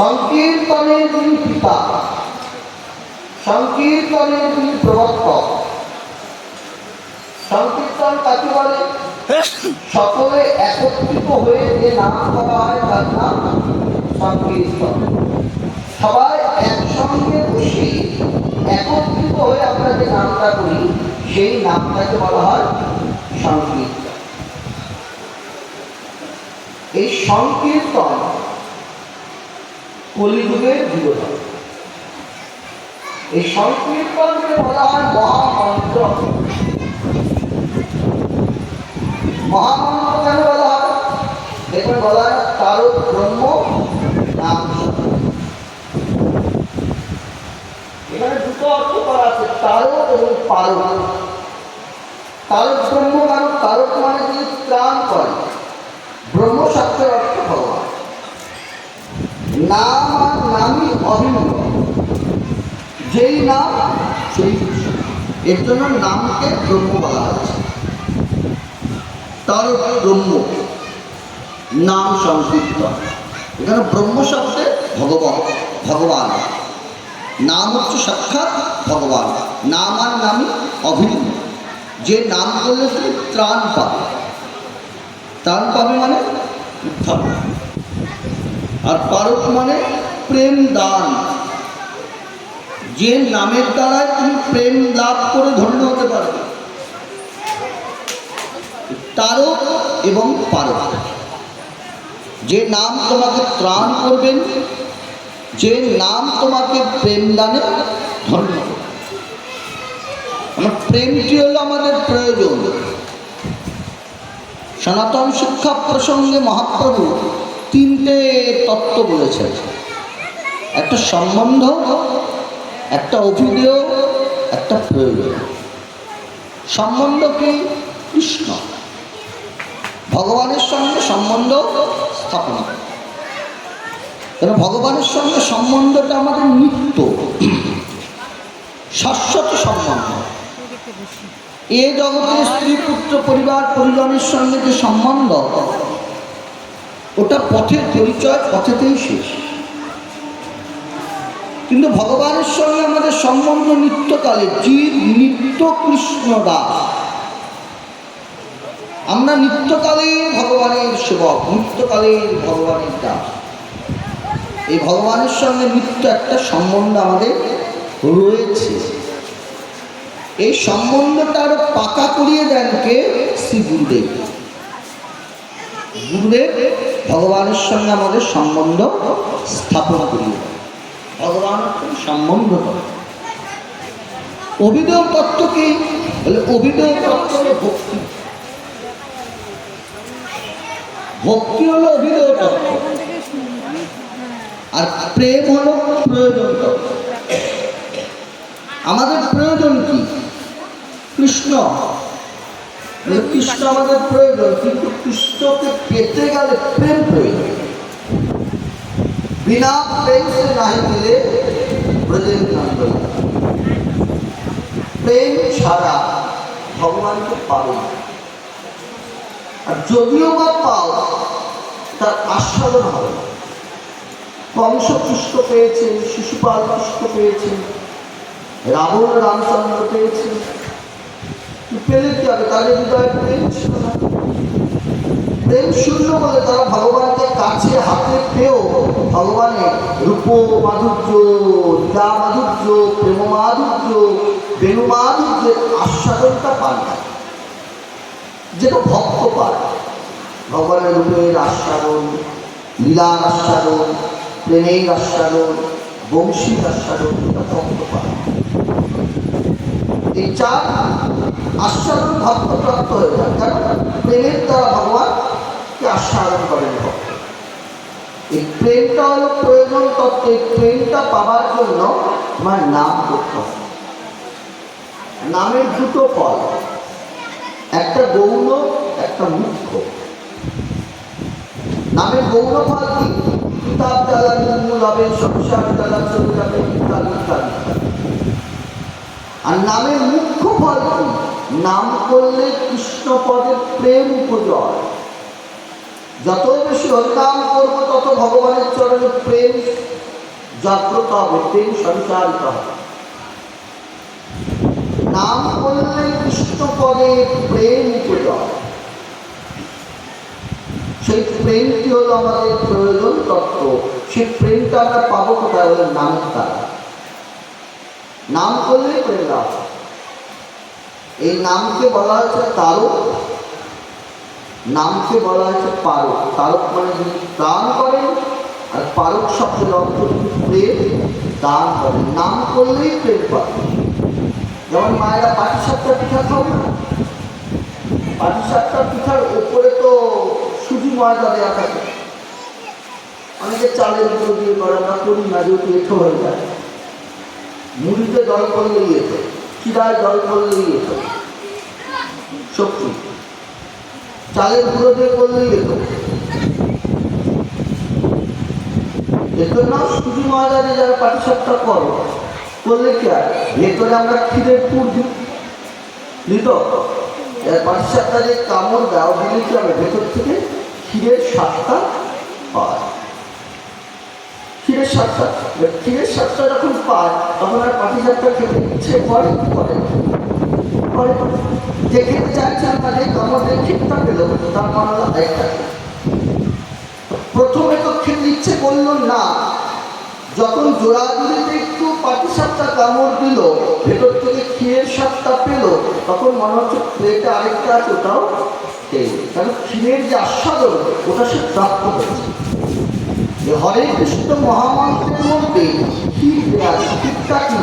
সংকীর্তনের যিনি পিতা, সংকীর্তনের যিনি প্রবর্তক। সংকীর্তন কাকে বলে? সকলে একত্রিত হয়ে যে নাম করা হয় তার নাম সংকীর্তন। সবাই একসঙ্গে বসে একত্রিত হয়ে আমরা যে নামটা করি, সেই নামটাকে বলা হয় সংকীর্তন। এই সংকীর্তন কলিযুগের বিরোধী এই সংকীর্তনকে বলা হয় মহামন্ত্র। মহামন্ত্র কেন বলা হয়? দেখুন বলা হয় তারও ব্রহ্ম নাম এখানে দুটো অর্থ করা আছে তারক এবং পারক তারক ব্রহ্ম কারণ তারক মানে যিনি ত্রাণ করে ব্রহ্ম শব্দের অর্থ ভগবান। নাম অভিন্ন যেই নাম, সেই এর জন্য নামকে ব্রহ্ম বলা হয়েছে। তার ব্রহ্ম। নাম সংকীর্তন। এখানে ব্রহ্ম শব্দে ভগবান ভগবান। নাম হচ্ছে সাক্ষাৎ ভগবান। নাম আর নামই অভিন্ন। যে নাম করলে তিনি ত্রাণ পাবে। ত্রাণ পাবে মানে উদ্ধার। আর পারক মানে প্রেম দান। যে নামের দ্বারা তুমি প্রেম লাভ করে ধন্য হতে পারবে তারক এবং পারক। যে নাম তোমাকে ত্রাণ করবেন, যে নাম তোমাকে প্রেম দানে ধন্য আমার প্রেমটি হলো আমাদের প্রয়োজন। সনাতন শিক্ষা প্রসঙ্গে মহাপ্রভু তিনটে তত্ত্ব বলেছেন। একটা সম্বন্ধ, একটা অভিধেয়, একটা প্রয়োজন। সম্বন্ধ কি? কৃষ্ণ। ভগবানের সঙ্গে সম্বন্ধ স্থাপন কেন ভগবানের সঙ্গে সম্বন্ধটা আমাদের নিত্য। শাশ্বত সম্বন্ধ। এ জগতে স্ত্রী, পুত্র, পরিবার, পরিজনের সঙ্গে যে সম্বন্ধ, ওটা পথের পরিচয়, পথেতেই শেষ। কিন্তু ভগবানের সঙ্গে আমাদের সম্বন্ধ নিত্যকালে জীব নিত্য কৃষ্ণ দাস। আমরা নিত্যকালে ভগবানের সেবক নিত্যকালে ভগবানের দাস। এই ভগবানের সঙ্গে নিত্য একটা সম্বন্ধ আমাদের রয়েছে। এই সম্বন্ধটা আরও পাকা করিয়ে দেন কে? শ্রী গুরুদেব। গুরুদেব ভগবানের সঙ্গে আমাদের সম্বন্ধ স্থাপন করিয়ে দেন। ভগবান সম্বন্ধ করে। অভিনয় তত্ত্ব কি? বলে অভিনয় তত্ত্ব হলো ভক্তি। ভক্তি হলো অভিনয় তত্ত্ব। আর প্রেম হলো প্রয়োজন তত্ত্ব। আমাদের প্রয়োজন কি? কৃষ্ণ। কৃষ্ণ আমাদের প্রয়োজন, কিন্তু কৃষ্ণকে পেতে গেলে প্রেম প্রয়োজন। বিনা প্রেম নাহি নন্দ প্রেম ছাড়া ভগবানকে পাবে আর যদিও বা পাও, তার আস্বাদন হবে। কংস কৃষ্ণ পেয়েছেন, শিশুপাল কৃষ্ণ পেয়েছেন, রাবণ রামচন্দ্র পেয়েছেন। পেলে কি হবে? তাদের হৃদয়ে প্রেম ছিল না। প্রেম শূন্য বলে তারা ভগবানকে কাছে হাতে পেয়েও ভগবানের রূপ, মাধুর্য লীলা মাধুর্য, প্রেম মাধুর্য বেণু মাধুর্যের আস্বাদনটা পান না। যেটা ভক্ত পায়। ভগবানের রূপের আস্বাদন, লীলার আস্বাদন, প্রেমের আস্বাদন, বংশীর আস্বাদন এটা ভক্ত পায়। এই চার আস্বাদন ভক্ত প্রাপ্ত হয়ে যায়। কারণ প্রেমের দ্বারা ভগবানকে আস্বাদন করেন এই প্রেমটা হলো প্রয়োজন তত্ত্ব, এই প্রেমটা পাওয়ার জন্য আমার নাম করতে নামের দুটো ফল, একটা গৌণ, একটা মুখ্য। নামের গৌণ ফল কি? কিতাব দ্বারা নির্মূল হবে সংসার দ্বারা চলে যাবে আর নামের মুখ্য ফল কি? নাম করলে কৃষ্ণ পদের প্রেম উপজয়। যত বেশি হরিনাম করব, তত ভগবানের চরণে প্রেম, জাগ্রত হবে, প্রেম সঞ্চারিত হবে। নাম করলে কৃষ্ণ পদে প্রেম উপায় সেই প্রেমটি হলো আমাদের প্রয়োজন তত্ত্ব। সেই প্রেমটা আমরা পাবো কোথায়? হলো নামের দ্বারা নাম করলে প্রেম লাভ এই নামকে বলা হয়েছে তারক। নামকে বলা হয়েছে পারক। তারক মানে যিনি দান করেন, আর পারক শব্দের অর্থ প্রেম, দান করেন। নাম করলেই প্রেম পাবে যেমন মায়েরা পাটি সাতটা পিঠা খাবে না পাটি সাতটা পিঠার উপরে তো সুজি ময়দা দেওয়া থাকে। অনেকে চালের গুঁড়ো দিয়ে করে আমরা করি না যেহেতু এঠো হয়ে যায়। মুড়িতে জল করলেই এতো চিরায় জল করলেই এতো শক্তি চালের গুঁড়ো দিয়ে করলেই এতো এর জন্য সুজি দিয়ে যারা পাটি সাপটা করো, করলে কি আর? ভেতরে আমরা ক্ষীরের পুর দিই। দিত পাটি সাপটা যে কামড় দাও, দিলে কি হবে? ভেতর থেকে ক্ষীরের স্বাদটা পায়। ক্ষীরের স্বাদটা ক্ষীরের স্বাদটা যখন পায়, তখন আর পাটি সাপটা খেতে ইচ্ছে করে করে করে। যে খেতে চাইছেন না যে কামড় দিয়ে ক্ষীরটা তার মনে হলো প্রথমে তো ইচ্ছে করল না। যখন জোড়াজুড়িতে একটু পাটিসাপটা কামড় দিল, ভেতর থেকে ক্ষীরের স্বাদটা পেল, তখন মনে হচ্ছে প্লেটে আরেকটা আছে, ওটাও কারণ ক্ষীরের যে আস্বাদন, ওটা সে প্রাপ্ত হয়েছে। হরে কৃষ্ণ মহামন্ত্রের মধ্যে ক্ষীর দেওয়া ক্ষীরটা কি?